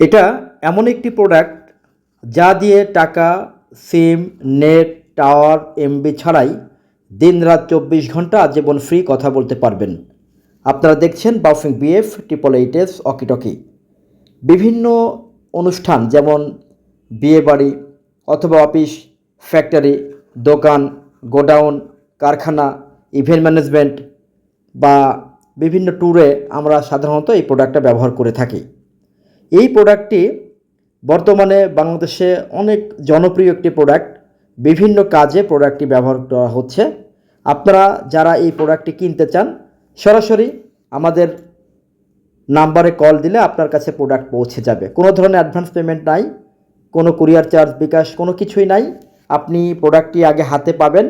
এটা এমন একটি প্রোডাক্ট যা দিয়ে টাকা সিম নেট টাওয়ার এমবি ছাড়াই দিনরাত চব্বিশ ঘণ্টা আজীবন ফ্রি কথা বলতে পারবেন। আপনারা দেখছেন বাউফিং বিএফ ট্রিপল এইটএস অকিটকি বিভিন্ন অনুষ্ঠান, যেমন বিয়েবাড়ি অথবা অফিস ফ্যাক্টরি দোকান, গোডাউন, কারখানা ইভেন্ট ম্যানেজমেন্ট বা বিভিন্ন ট্যুরে আমরা সাধারণত এই প্রোডাক্টটা ব্যবহার করে থাকি। এই প্রোডাক্টটি বর্তমানে বাংলাদেশে অনেক জনপ্রিয় একটি প্রোডাক্ট বিভিন্ন কাজে প্রোডাক্টটি ব্যবহার করা হচ্ছে। আপনারা যারা এই প্রোডাক্টটি কিনতে চান, সরাসরি আমাদের নাম্বারে কল দিলে আপনার কাছে প্রোডাক্ট পৌঁছে যাবে। কোনো ধরনের অ্যাডভান্স পেমেন্ট নাই, কোনো কুরিয়ার চার্জ বিকাশ, কোনো কিছুই নাই। আপনি প্রোডাক্টটি আগে হাতে পাবেন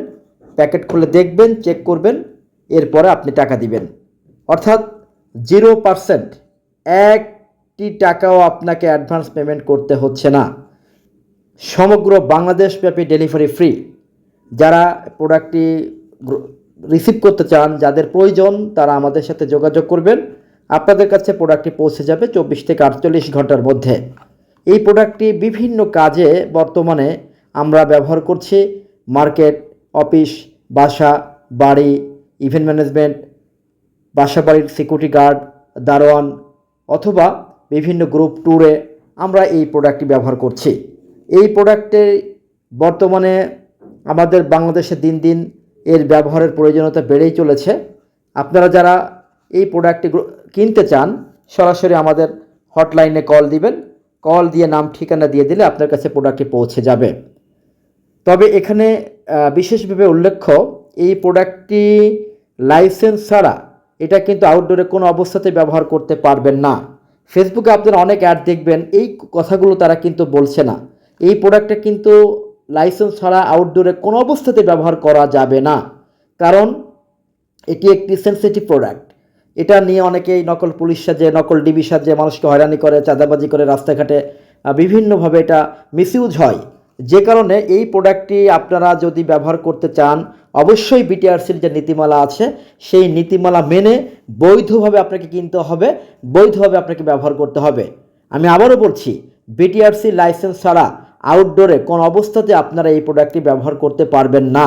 প্যাকেট খুলে দেখবেন চেক করবেন, এরপরে আপনি টাকা দিবেন। অর্থাৎ জিরো পারসেন্ট। একটি টাকাও আপনাকে অ্যাডভান্স পেমেন্ট করতে হচ্ছে না। সমগ্র বাংলাদেশব্যাপী ডেলিভারি ফ্রি যারা প্রোডাক্টটি রিসিভ করতে চান, যাদের প্রয়োজন, তারা আমাদের সাথে যোগাযোগ করবেন। আপনাদের কাছে প্রোডাক্টটি পৌঁছে যাবে চব্বিশ থেকে আটচল্লিশ ঘণ্টার মধ্যে। এই প্রোডাক্টটি বিভিন্ন কাজে বর্তমানে আমরা ব্যবহার করছি। মার্কেট, অফিস, বাসা, বাড়ি ইভেন্ট ম্যানেজমেন্ট বাসা বাড়ির সিকিউরিটি গার্ড দারোয়ান অথবা বিভিন্ন গ্রুপ ট্যুরে আমরা এই প্রোডাক্টটি ব্যবহার করছি। এই প্রোডাক্টে বর্তমানে আমাদের বাংলাদেশে দিন দিন এর ব্যবহারের প্রয়োজনীয়তা বেড়েই চলেছে। আপনারা যারা এই প্রোডাক্টটি কিনতে চান, সরাসরি আমাদের হটলাইনে কল দিবেন। কল দিয়ে নাম, ঠিকানা দিয়ে দিলে আপনার কাছে প্রোডাক্টটি পৌঁছে যাবে। তবে এখানে বিশেষভাবে উল্লেখ্য, এই প্রোডাক্টটি লাইসেন্স ছাড়া এটা কিন্তু আউটডোরে কোনো অবস্থাতে ব্যবহার করতে পারবেন না। ফেসবুকে আপনারা অনেক অ্যাড দেখবেন, এই কথাগুলো তারা কিন্তু বলছে না। এই প্রোডাক্টটা কিন্তু লাইসেন্স ছাড়া আউটডোরে কোনো অবস্থাতে ব্যবহার করা যাবে না। কারণ এটি একটি সেন্সিটিভ প্রোডাক্ট এটা নিয়ে অনেকেই নকল পুলিশ সাজে, নকল ডিবি সাজে, মানুষকে হয়রানি করে, চাঁদাবাজি করে রাস্তাঘাটে বিভিন্নভাবে এটা মিসইউজ হয়। যে কারণে এই প্রোডাক্টটি আপনারা যদি ব্যবহার করতে চান, অবশ্যই বিটিআরসির যে নীতিমালা আছে। সেই নীতিমালা মেনে বৈধভাবে আপনাকে কিনতে হবে, বৈধভাবে আপনাকে ব্যবহার করতে হবে। আমি আবারও বলছি বিটিআরসি লাইসেন্স ছাড়া আউটডোরে কোন অবস্থাতে আপনারা এই প্রোডাক্টটি ব্যবহার করতে পারবেন না।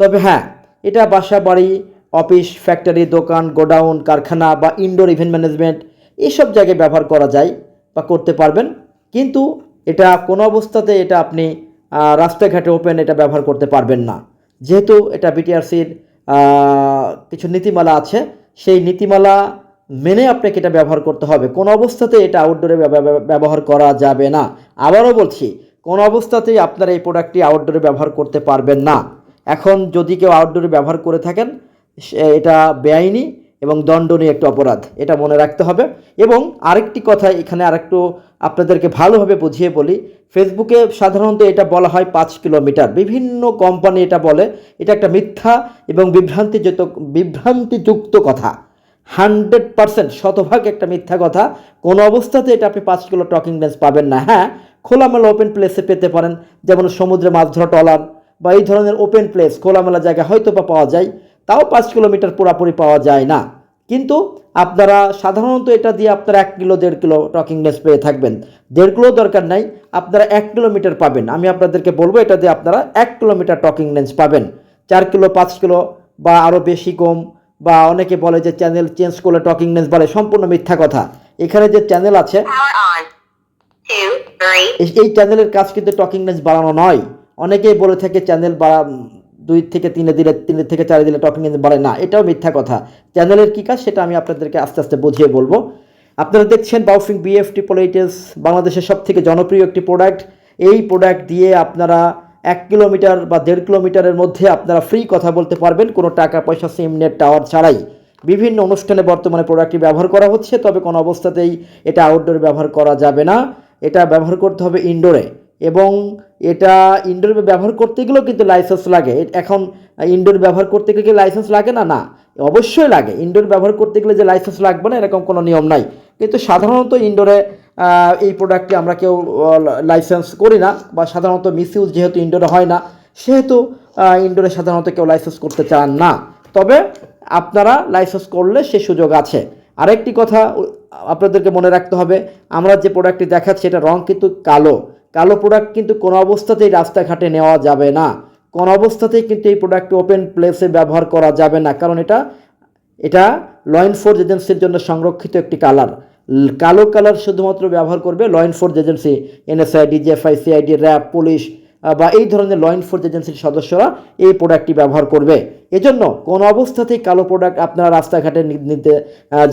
তবে হ্যাঁ এটা বাসা বাড়ি অফিস ফ্যাক্টরি দোকান, গোডাউন, কারখানা বা ইনডোর ইভেন্ট ম্যানেজমেন্ট এইসব জায়গায় ব্যবহার করা যায় বা করতে পারবেন। কিন্তু এটা কোনো অবস্থাতে এটা আপনি রাস্তাঘাটে ওপেন এটা ব্যবহার করতে পারবেন না। যেহেতু এটা বিটিআরসির কিছু নীতিমালা আছে, সেই নীতিমালা মেনে আপনাকে এটা ব্যবহার করতে হবে। কোনো অবস্থাতে এটা আউটডোরে ব্যবহার করা যাবে না। আবারও বলছি, কোনো অবস্থাতেই আপনারা এই প্রোডাক্টটি আউটডোরে ব্যবহার করতে পারবেন না। এখন যদি কেউ আউটডোরে ব্যবহার করে থাকেন এটা বেআইনি এবং দণ্ডনীয় একটি অপরাধ, এটা মনে রাখতে হবে। এবং আরেকটি কথা এখানে আরেকটু আপনাদেরকে ভালোভাবে বুঝিয়ে বলি, ফেসবুকে সাধারণত এটা বলা হয় পাঁচ কিলোমিটার। বিভিন্ন কোম্পানি এটা বলে, এটা একটা মিথ্যা এবং বিভ্রান্তিযুক্ত বিভ্রান্তিযুক্ত কথা। হান্ড্রেড পার্সেন্ট শতভাগ একটা মিথ্যা কথা। কোনো অবস্থাতে এটা আপনি পাঁচ কিলো টকিং লেন্স পাবেন না। হ্যাঁ খোলামেলা ওপেন প্লেসে পেতে পারেন। যেমন সমুদ্রে মাছ ধরা টলার বা এই ধরনের ওপেন প্লেস খোলামেলা জায়গা হয়তো বা পাওয়া যায়। তাও পাঁচ কিলোমিটার পুরাপুরি পাওয়া যায় না। কিন্তু আপনারা সাধারণত এটা দিয়ে আপনারা এক কিলো দেড় কিলো টকিং লেন্স পেয়ে থাকবেন। দেড় কিলো দরকার নাই আপনারা এক কিলোমিটার পাবেন। আমি আপনাদেরকে বলব এটা দিয়ে আপনারা এক কিলোমিটার টকিং লেন্স পাবেন। চার কিলো পাঁচ কিলো বা আরও বেশি কম বা অনেকে বলে যে চ্যানেল চেঞ্জ করলে টকিং লেন্স বাড়ে সম্পূর্ণ মিথ্যা কথা। এখানে যে চ্যানেল আছে এই- চ্যানেলের কাজ কিন্তু টকিং লেন্স বাড়ানো নয়। অনেকেই বলে থাকে চ্যানেল বাড়া দুই থেকে তিনে দিলে তিন থেকে চারে দিলে টকিং লেন্স বাড়ে না, এটাও মিথ্যা কথা। চ্যানেলের কী কাজ? সেটা আমি আপনাদেরকে আস্তে আস্তে বুঝিয়ে বলব। আপনারা দেখছেন বাউফিং বিএফ ট্রিপোলাইটেস বাংলাদেশের সব থেকে জনপ্রিয় একটি প্রোডাক্ট এই প্রোডাক্ট দিয়ে আপনারা এক কিলোমিটার বা দেড় কিলোমিটারের মধ্যে আপনারা ফ্রি কথা বলতে পারবেন, কোনো টাকা, পয়সা সিম নেট টাওয়ার ছাড়াই। বিভিন্ন অনুষ্ঠানে বর্তমানে প্রোডাক্টটি ব্যবহার করা হচ্ছে, তবে কোনো অবস্থাতেই এটা আউটডোরে ব্যবহার করা যাবে না। এটা ব্যবহার করতে হবে ইনডোরে এবং এটা ইনডোরে ব্যবহার করতে গেলেও কিন্তু লাইসেন্স লাগে। এখন ইনডোর ব্যবহার করতে গেলে লাইসেন্স লাগে না? না, অবশ্যই লাগে। ইনডোর ব্যবহার করতে গেলে যে লাইসেন্স লাগবে না, এরকম কোনো নিয়ম নাই। কিন্তু সাধারণত ইনডোরে এই প্রোডাক্টটি আমরা কেউ লাইসেন্স করি না বা সাধারণত মিসইউজ যেহেতু ইনডোরে হয় না, সেহেতু ইনডোরে সাধারণত কেউ লাইসেন্স করতে চান না। তবে আপনারা লাইসেন্স করলে সে সুযোগ আছে। আরেকটি কথা, আপনাদেরকে মনে রাখতে হবে, আমরা যে প্রোডাক্টটি দেখাচ্ছি, এটা রং কিন্তু কালো। কালো প্রোডাক্ট কিন্তু কোনো অবস্থাতেই রাস্তাঘাটে নেওয়া যাবে না। কোনো অবস্থাতেই কিন্তু এই প্রোডাক্টটি ওপেন প্লেসে ব্যবহার করা যাবে না। কারণ এটা এটা ল এনফোর্স এজেন্সির জন্য সংরক্ষিত একটি কালার কালো কালার শুধুমাত্র ব্যবহার করবে law enforce agency NSI DGFI CID RAB police বা এই ধরনের ল এনফোর্স এজেন্সির সদস্যরা এই প্রোডাক্টটি ব্যবহার করবে। এজন্য কোনো অবস্থাতেই কালো প্রোডাক্ট আপনারা রাস্তাঘাটে নিতে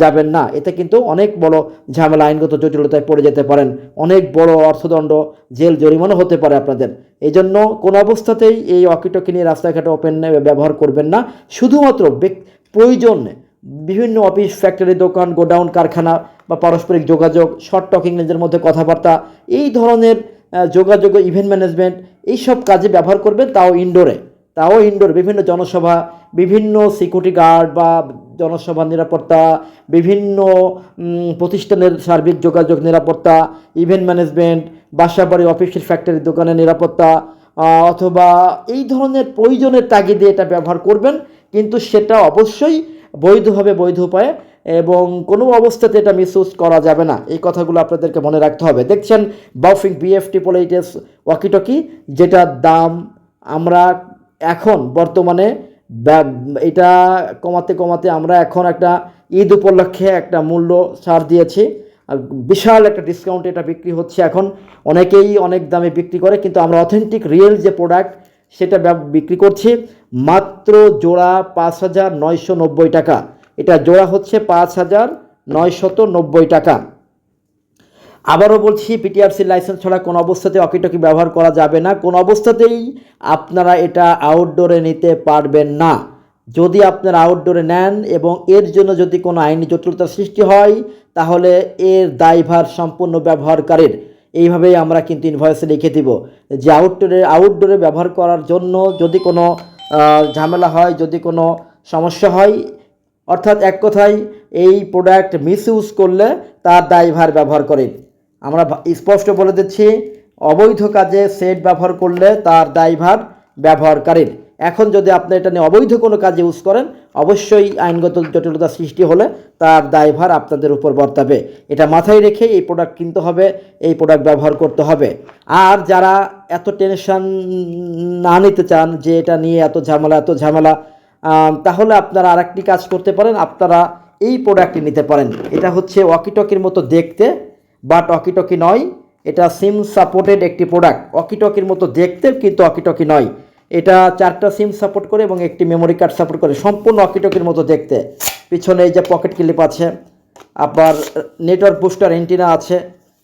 যাবেন না। এতে কিন্তু অনেক বড় ঝামেলা, আইনগত জটিলতায় পড়ে যেতে পারেন। অনেক বড় অর্থদণ্ড, জেল, জরিমানা হতে পারে আপনাদের। এই জন্য কোনো অবস্থাতেই এই অকিটকি নিয়ে রাস্তাঘাটে ওপেন ব্যবহার করবেন না। শুধুমাত্র প্রয়োজন বিভিন্ন অফিস ফ্যাক্টরি দোকান, গোডাউন, কারখানা বা পারস্পরিক যোগাযোগ শর্ট টকিং নিজের মধ্যে কথাবার্তা, এই ধরনের যোগাযোগ ইভেন্ট ম্যানেজমেন্ট এইসব কাজে ব্যবহার করবেন, তাও ইনডোরে তাও ইনডোর বিভিন্ন জনসভা, বিভিন্ন সিকিউরিটি গার্ড বা জনসভা নিরাপত্তা, বিভিন্ন প্রতিষ্ঠানের সার্বিক যোগাযোগ নিরাপত্তা ইভেন্ট ম্যানেজমেন্ট বাসাবাড়ি অফিসের ফ্যাক্টরি দোকানের নিরাপত্তা অথবা এই ধরনের প্রয়োজনের তাগিদে এটা ব্যবহার করবেন, কিন্তু সেটা অবশ্যই বৈধভাবে বৈধ উপায়ে এবং কোনো অবস্থাতে এটা মিসইউজ করা যাবে না। এই কথাগুলো আপনাদেরকে মনে রাখতে হবে। দেখছেন বাফিং বিএফটি পোলাইটেস ওয়াকিটকি যেটার দাম আমরা এখন বর্তমানে এটা কমাতে কমাতে আমরা এখন একটা ঈদ উপলক্ষে একটা মূল্য ছাড় দিয়েছি। আর বিশাল একটা ডিসকাউন্ট এটা বিক্রি হচ্ছে এখন। অনেকেই অনেক দামে বিক্রি করে, কিন্তু আমরা অথেন্টিক রিয়েল যে প্রোডাক্ট সেটা বিক্রি করছি, মাত্র জোড়া পাঁচ হাজার নয়শো নব্বই টাকা। এটা জোড়া হচ্ছে পাঁচ হাজার নয়শত নব্বই টাকা। আবারও বলছি পিটিআরসি লাইসেন্স ছাড়া কোনো অবস্থাতে অকিটকি ব্যবহার করা যাবে না। কোনো অবস্থাতেই আপনারা এটা আউটডোরে নিতে পারবেন না। যদি আপনারা আউটডোরে নেন এবং এর জন্য যদি কোনো আইনি জটিলতা সৃষ্টি হয়, তাহলে এর দায়ভার সম্পূর্ণ ব্যবহারকারীর। এইভাবেই আমরা কিন্তু ইনভয়েসে লিখে দিব যে আউটডোরে আউটডোরে ব্যবহার করার জন্য যদি কোনো ঝামেলা হয়, যদি কোনো সমস্যা হয়, অর্থাৎ এক কথায় এই প্রোডাক্ট মিসইউজ করলে তার দায়ভার ব্যবহার করেন। আমরা স্পষ্ট বলে দিচ্ছি, অবৈধ কাজে সেট ব্যবহার করলে তার দায়ভার ব্যবহারকারীর। এখন যদি আপনি এটা নিয়ে অবৈধ কোনো কাজে ইউজ করেন, অবশ্যই আইনগত জটিলতা সৃষ্টি হলে তার দায়ভার আপনাদের উপর বর্তাবে। এটা মাথায় রেখে এই প্রোডাক্ট কিনতে হবে, এই প্রোডাক্ট ব্যবহার করতে হবে। আর যারা এত টেনশন না নিতে চান যে এটা নিয়ে এত ঝামেলা এত ঝামেলা তাহলে আপনারা আরেকটি কাজ করতে পারেন। আপনারা এই প্রোডাক্টটি নিতে পারেন। এটা হচ্ছে ওয়াকিটকির মতো দেখতে বাট ওয়াকিটকি নয়। এটা সিম সাপোর্টেড একটি প্রোডাক্ট। অকিটকির মতো দেখতে কিন্তু অকিটকি নয়। এটা চারটা সিম সাপোর্ট করে এবং একটি মেমোরি কার্ড সাপোর্ট করে। সম্পূর্ণ অকিটকির মতো দেখতে। পিছনে এই যে পকেট ক্লিপ আছে, আবার নেটওয়ার্ক বুস্টার এন্টিনা আছে,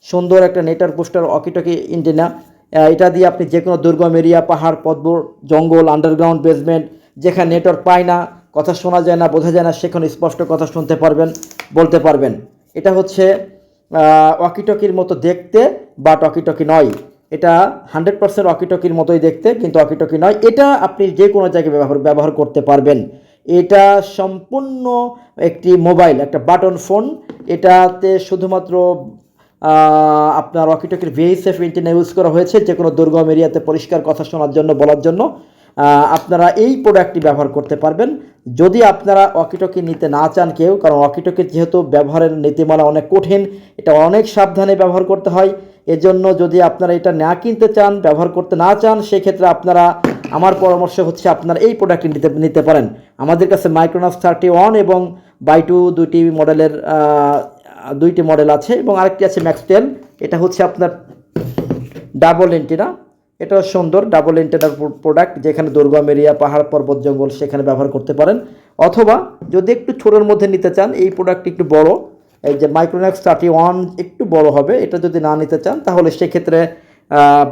সুন্দর একটা নেটওয়ার্ক বুস্টার অকিটকি এন্টিনা এটা দিয়ে আপনি যে কোনো দুর্গম এরিয়া, পাহাড় পর্বত জঙ্গল আন্ডারগ্রাউন্ড বেসমেন্ট যেখানে নেটওয়ার্ক পায় না, কথা শোনা যায় না, বোঝা যায় না, সেখানে স্পষ্ট কথা শুনতে পারবেন, বলতে পারবেন। এটা হচ্ছে অকিটকির মতো দেখতে বা টকিটকি নয়। এটা হান্ড্রেড পার্সেন্ট অকিটকির মতোই দেখতে, কিন্তু অকিটকি নয়। এটা আপনি যে কোনো জায়গায় ব্যবহার ব্যবহার করতে পারবেন। এটা সম্পূর্ণ একটি মোবাইল একটা বাটন ফোন এটাতে শুধুমাত্র আপনার অকিটকির ভিএসএফ ইন্টারনেট ইউজ করা হয়েছে যে কোনো দুর্গম এরিয়াতে পরিষ্কার কথা শোনার জন্য, বলার জন্য। আপনারা এই প্রোডাক্টটি ব্যবহার করতে পারবেন। যদি আপনারা অকিটকি নিতে না চান কেউ, কারণ অকিটকির যেহেতু ব্যবহারের নীতিমালা অনেক কঠিন, এটা অনেক সাবধানে ব্যবহার করতে হয়। এজন্য যদি আপনারা এটা না কিনতে চান, ব্যবহার করতে না চান, সেক্ষেত্রে আপনারা, আমার পরামর্শ হচ্ছে আপনারা এই প্রোডাক্টটি নিতে নিতে পারেন। আমাদের কাছে মাইক্রোনাস থার্টি ওয়ান এবং বাই টু দুইটি মডেলের দুইটি মডেল আছে এবং আরেকটি আছে ম্যাক্সটেল এটা হচ্ছে আপনার ডাবল এন্টিনা এটাও সুন্দর ডাবল এন্টেনার প্রোডাক্ট যেখানে দুর্গম এরিয়া, পাহাড়, পর্বত, জঙ্গল সেখানে ব্যবহার করতে পারেন। অথবা যদি একটু ছোটোর মধ্যে নিতে চান, এই প্রোডাক্টটি একটু বড়, এই যে মাইক্রোম্যাক্স থার্টি ওয়ান একটু বড় হবে, এটা যদি না নিতে চান, তাহলে সেক্ষেত্রে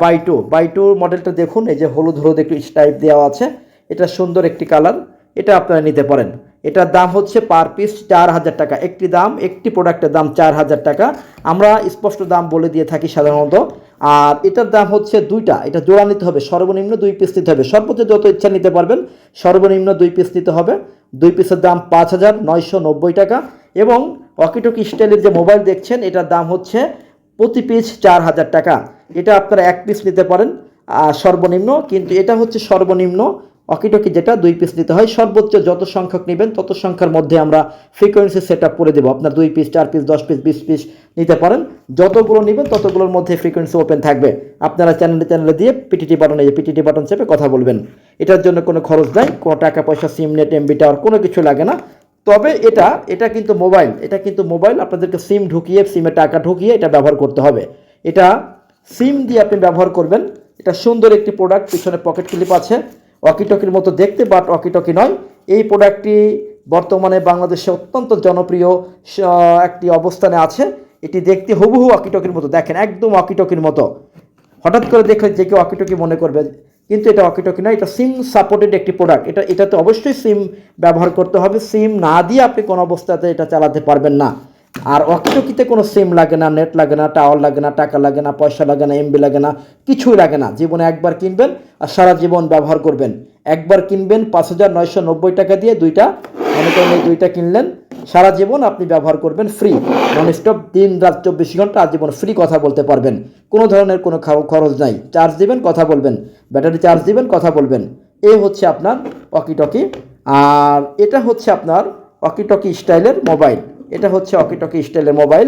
বাই টু বাই টু মডেলটা দেখুন, এই যে হলুদ হলুদ একটু স্টাইপ দেওয়া আছে, এটা সুন্দর একটি কালার এটা আপনারা নিতে পারেন। এটার দাম হচ্ছে পার পিস চার হাজার টাকা। একটি দাম, একটি প্রোডাক্টের দাম চার হাজার টাকা। আমরা স্পষ্ট দাম বলে দিয়ে থাকি সাধারণত। আর এটার দাম হচ্ছে দুইটা। এটা জোড়া নিতে হবে, সর্বনিম্ন দুই পিস নিতে হবে। সর্বোচ্চ যত ইচ্ছা নিতে পারবেন, সর্বনিম্ন দুই পিস নিতে হবে। দুই পিসের দাম পাঁচ হাজার নয়শো নব্বই টাকা এবং অকিটকি স্টাইলের যে মোবাইল দেখছেন, এটার দাম হচ্ছে প্রতি পিস চার হাজার টাকা। এটা আপনারা এক পিস নিতে পারেন সর্বনিম্ন, কিন্তু এটা হচ্ছে সর্বনিম্ন অকিটকি যেটা দুই পিস নিতে হয়, সর্বোচ্চ যত সংখ্যক নেবেন তত সংখ্যার মধ্যে আমরা ফ্রিকোয়েন্সি সেট আপ করে দেবো। আপনার দুই পিস চার পিস দশ পিস বিশ পিস নিতে পারেন। যতগুলো নেবেন ততগুলোর মধ্যে ফ্রিকোয়েন্সি ওপেন থাকবে। আপনারা চ্যানেলে চ্যানেলে দিয়ে পিটিটি বাটনে পিটিটি বাটন চেপে কথা বলবেন। এটার জন্য কোনো খরচ নাই, কোনো টাকা পয়সা সিম নেট এমবি টাওয়ার কোনো কিছু লাগে না। তবে এটা এটা কিন্তু মোবাইল এটা কিন্তু মোবাইল আপনাদেরকে সিম ঢুকিয়ে সিমে টাকা ঢুকিয়ে এটা ব্যবহার করতে হবে। এটা সিম দিয়ে আপনি ব্যবহার করবেন। এটা সুন্দর একটি প্রোডাক্ট পিছনে পকেট ক্লিপ আছে। ওয়াকিটকির মতো দেখতে বাট অকিটকি নয়। এই প্রোডাক্টটি বর্তমানে বাংলাদেশে অত্যন্ত জনপ্রিয় একটি অবস্থানে আছে। এটি দেখতে হুবহু অকিটকির মতো। দেখেন, একদম অকিটকির মতো। হঠাৎ করে দেখলে যে কেউ অকিটকি মনে করবে, কিন্তু এটা অকিটকি নয়, এটা সিম সাপোর্টেড একটি প্রোডাক্ট এটা, এটাতে অবশ্যই সিম ব্যবহার করতে হবে। সিম না দিয়ে আপনি কোনো অবস্থাতে এটা চালাতে পারবেন না। আর ওয়াকিটকিতে কোনো সিম লাগে না নেট লাগে না টাওয়ার লাগে না, টাকা লাগে না, পয়সা লাগে না এমবি লাগে না, কিছুই লাগে না। জীবনে একবার কিনবেন আর সারা জীবন ব্যবহার করবেন। একবার কিনবেন পাঁচ হাজার নয়শো নব্বই টাকা দিয়ে দুইটা, মনে করেন এই দুইটা কিনলেন, সারা জীবন আপনি ব্যবহার করবেন ফ্রি নন স্টপ দিন রাত চব্বিশ ঘণ্টা আজীবন ফ্রি কথা বলতে পারবেন। কোনো ধরনের কোনো খরচ নাই। চার্জ দিবেন, কথা বলবেন। ব্যাটারি চার্জ দিবেন, কথা বলবেন। এ হচ্ছে আপনার ওয়াকিটকি আর এটা হচ্ছে আপনার অকিটকি স্টাইলের মোবাইল এটা হচ্ছে ওয়াকিটকি স্টাইলের মোবাইল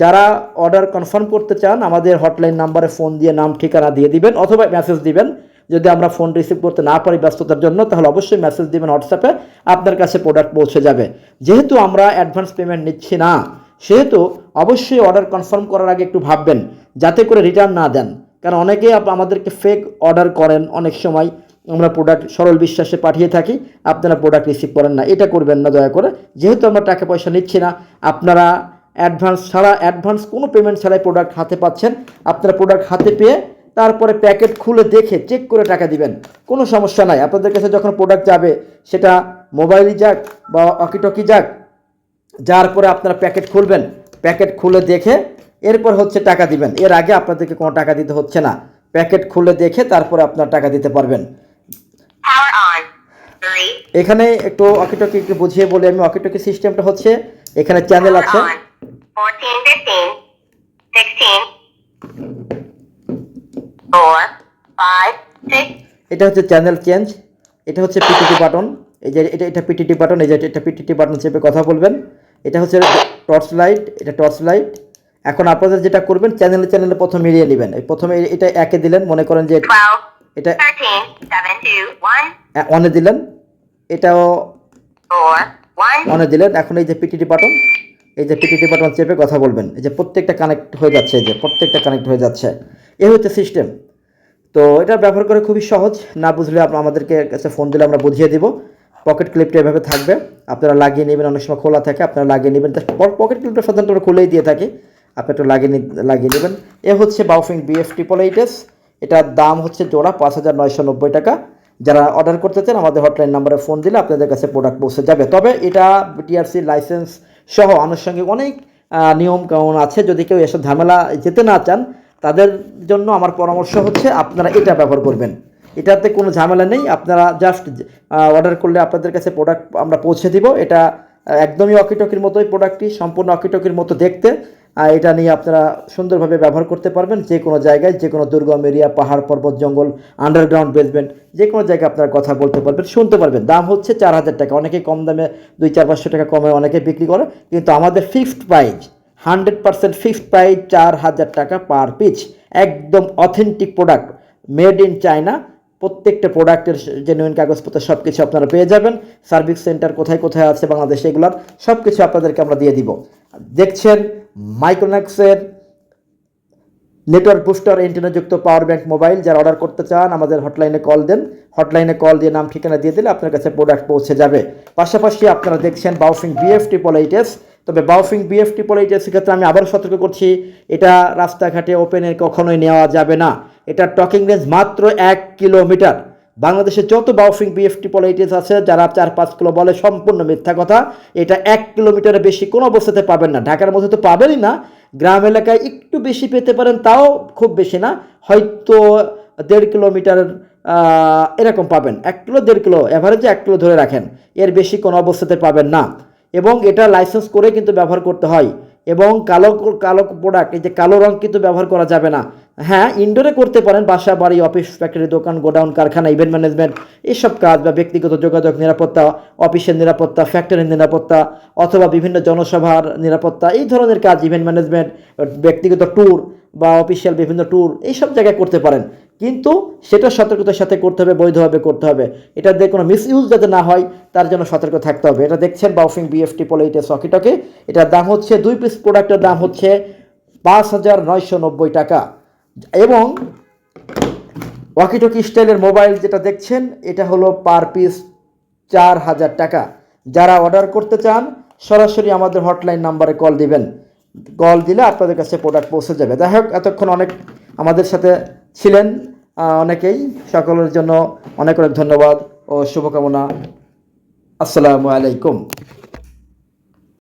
যারা অর্ডার কনফার্ম করতে চান, আমাদের হটলাইন নাম্বারে ফোন দিয়ে নাম, ঠিকানা দিয়ে দিবেন অথবা মেসেজ দিবেন। যদি আমরা ফোন রিসিভ করতে না পারি ব্যস্ততার জন্য, তাহলে অবশ্যই মেসেজ দিবেন হোয়াটসঅ্যাপে আপনার কাছে প্রোডাক্ট পৌঁছে যাবে। যেহেতু আমরা অ্যাডভান্স পেমেন্ট নিচ্ছি না, সেহেতু অবশ্যই অর্ডার কনফার্ম করার আগে একটু ভাববেন, যাতে করে রিটার্ন না দেন। কারণ অনেকেই আমাদেরকে ফেক অর্ডার করেন অনেক সময়। আমরা প্রোডাক্ট সরল বিশ্বাসে পাঠিয়ে থাকি, আপনারা প্রোডাক্ট রিসিভ করেন না। এটা করবেন না, দয়া করে। যেহেতু আমরা টাকা পয়সা নিচ্ছি না, আপনারা অ্যাডভান্স ছাড়া অ্যাডভান্স কোনো পেমেন্ট ছাড়াই প্রোডাক্ট হাতে পাচ্ছেন। আপনারা প্রোডাক্ট হাতে পেয়ে তারপরে প্যাকেট খুলে দেখে চেক করে টাকা দিবেন। কোনো সমস্যা নাই। আপনাদের কাছে যখন প্রোডাক্ট যাবে, সেটা মোবাইলই যাক বা অকিটকি যাক, যার পরে আপনারা প্যাকেট খুলবেন প্যাকেট খুলে দেখে এরপর হচ্ছে টাকা দিবেন। এর আগে আপনাদেরকে কোনো টাকা দিতে হচ্ছে না। প্যাকেট খুলে দেখে তারপরে আপনারা টাকা দিতে পারবেন. এখানে একটু অকিটকি একটু বুঝিয়ে বলি আমি অকিটকি সিস্টেমটা হচ্ছে এখানে চ্যানেল আছে। এটা হচ্ছে চ্যানেল চেঞ্জ এটা হচ্ছে পিটিটি বাটন এই যে এটা এটা পিটিটি বাটন এই যে এটা পিটিটি বাটন চেপে কথা বলবেন। এটা হচ্ছে টর্চ লাইট এটা টর্চ লাইট এখন আপনাদের যেটা করবেন চ্যানেলে চ্যানেলে প্রথমে মিলিয়ে নেবেন। প্রথমে এটা একে দিলেন মনে করেন যে এটা অনে দিলেন। এটাও অনে দিলেন। এখন এই যে পিটিটি বাটন এই যে পিটিটি বাটন চেপে কথা বলবেন। এই যে প্রত্যেকটা কানেক্ট হয়ে যাচ্ছে এই যে প্রত্যেকটা কানেক্ট হয়ে যাচ্ছে। এ হচ্ছে সিস্টেম তো এটা ব্যবহার করে খুবই সহজ। না বুঝলে আপনার আমাদেরকে কাছে ফোন দিলে আমরা বুঝিয়ে দিব। পকেট ক্লিপটা এভাবে থাকবে। আপনারা লাগিয়ে নেবেন। অনেক সময় খোলা থাকে। আপনারা লাগিয়ে নেবেন। পকেট ক্লিপটা সাধারণত আমরা খুলেই দিয়ে থাকি। আপনি একটু লাগিয়ে লাগিয়ে নেবেন। এ হচ্ছে বাউফিং বিএফ ট্রিপল এটার দাম হচ্ছে জোড়া পাঁচ হাজার নয়শো নব্বই টাকা। যারা অর্ডার করতে চান, আমাদের হটলাইন নাম্বারে ফোন দিলে আপনাদের কাছে প্রোডাক্ট পৌঁছে যাবে। তবে এটা বিটিআরসি লাইসেন্স সহ আনুষঙ্গিক অনেক নিয়ম কানুন আছে। যদি কেউ এসব ঝামেলা যেতে না চান, তাদের জন্য আমার পরামর্শ হচ্ছে আপনারা এটা ব্যবহার করবেন। এটাতে কোনো ঝামেলা নেই। আপনারা জাস্ট অর্ডার করলে আপনাদের কাছে প্রোডাক্ট আমরা পৌঁছে দিব। এটা একদমই অকিটকির মতোই প্রোডাক্টটি সম্পূর্ণ অকিটকির মতো দেখতে। এটা নিয়ে আপনারা সুন্দরভাবে ব্যবহার করতে পারবেন যে কোনো জায়গায়, যে কোনো দুর্গম এরিয়া পাহাড়, পর্বত, জঙ্গল আন্ডারগ্রাউন্ড বেসমেন্ট যে কোনো জায়গায় আপনারা কথা বলতে পারবেন, শুনতে পারবেন। দাম হচ্ছে চার হাজার টাকা। অনেকে কম দামে দুই চার পাঁচশো টাকা কমে অনেকে বিক্রি করে, কিন্তু আমাদের fixed price hundred percent fixed price চার হাজার টাকা পার পিচ একদম authentic product made in China প্রত্যেকটা প্রোডাক্টের জেনুইন কাগজপত্র সব কিছু আপনারা পেয়ে যাবেন। সার্ভিস সেন্টার কোথায় কোথায় আছে বাংলাদেশে এগুলোর সব কিছু আপনাদেরকে আমরা দিয়ে দিব। দেখছেন মাইক্রোম্যাক্সের নেটওয়ার্ক বুস্টার যুক্ত পাওয়ার ব্যাংক মোবাইল যারা অর্ডার করতে চান, আমাদের হটলাইনে কল দেন। হটলাইনে কল দিয়ে নাম, ঠিকানা দিয়ে দিলে আপনার কাছে প্রোডাক্ট পৌঁছে যাবে। পাশাপাশি আপনারা দেখছেন বাউফিং বিএফ ট্রিপল এইটএস তবে বাউফিং বিএফ ট্রিপল এইটএস ক্ষেত্রে আমি আবারও সতর্ক করছি, এটা রাস্তাঘাটে ওপেনে কখনোই নেওয়া যাবে না। এটা টকিং রেঞ্জ মাত্র এক কিলোমিটার। বাংলাদেশে যত বাউফিং বিএফটি ট্রিপল এইটএস আছে, যারা চার পাঁচ কিলো বলে, সম্পূর্ণ মিথ্যা কথা। এটা এক কিলোমিটারের বেশি কোনো অবস্থাতে পাবেন না। ঢাকার মধ্যে তো পাবেনই না। গ্রাম এলাকায় একটু বেশি পেতে পারেন, তাও খুব বেশি না। হয়তো দেড় কিলোমিটার এরকম পাবেন। এক কিলো, দেড় কিলো অ্যাভারেজে এক কিলো ধরে রাখেন। এর বেশি কোনো অবস্থাতে পাবেন না। এবং এটা লাইসেন্স করে কিন্তু ব্যবহার করতে হয়। এবং কালো কালো প্রোডাক্ট এই যে কালো রং কিন্তু ব্যবহার করা যাবে না। হ্যাঁ ইনডোরে করতে পারেন। বাসা, বাড়ি অফিস ফ্যাক্টরি দোকান, গোডাউন, কারখানা ইভেন্ট ম্যানেজমেন্ট এইসব কাজ বা ব্যক্তিগত যোগাযোগ নিরাপত্তা অফিসের নিরাপত্তা ফ্যাক্টরির নিরাপত্তা, অথবা বিভিন্ন জনসভার নিরাপত্তা, এই ধরনের কাজ ইভেন্ট ম্যানেজমেন্ট ব্যক্তিগত ট্যুর বা অফিসিয়াল বিভিন্ন ট্যুর এইসব জায়গায় করতে পারেন। কিন্তু সেটা সতর্কতার সাথে করতে হবে, বৈধভাবে করতে হবে। এটা দিয়ে কোনো মিস ইউজ যাতে না হয়, তার জন্য সতর্ক থাকতে হবে। এটা দেখছেন বাউফিং বিএফটি পোলাইটে সকিটকে এটার দাম হচ্ছে, দুই পিস প্রোডাক্টের দাম হচ্ছে পাঁচ হাজার নয়শো নব্বই টাকা। এবং ওয়াকিটকি স্টাইলের মোবাইল যেটা দেখছেন, এটা হলো পার পিস চার হাজার টাকা। যারা অর্ডার করতে চান, সরাসরি আমাদের হটলাইন নাম্বারে কল দিবেন। কল দিলে আপনাদের কাছে প্রোডাক্ট পৌঁছে যাবে। যাই হোক, এতক্ষণ অনেক আমাদের সাথে ছিলেন অনেকেই। সকলের জন্য অনেক অনেক ধন্যবাদ ও শুভকামনা। আসসালামু আলাইকুম।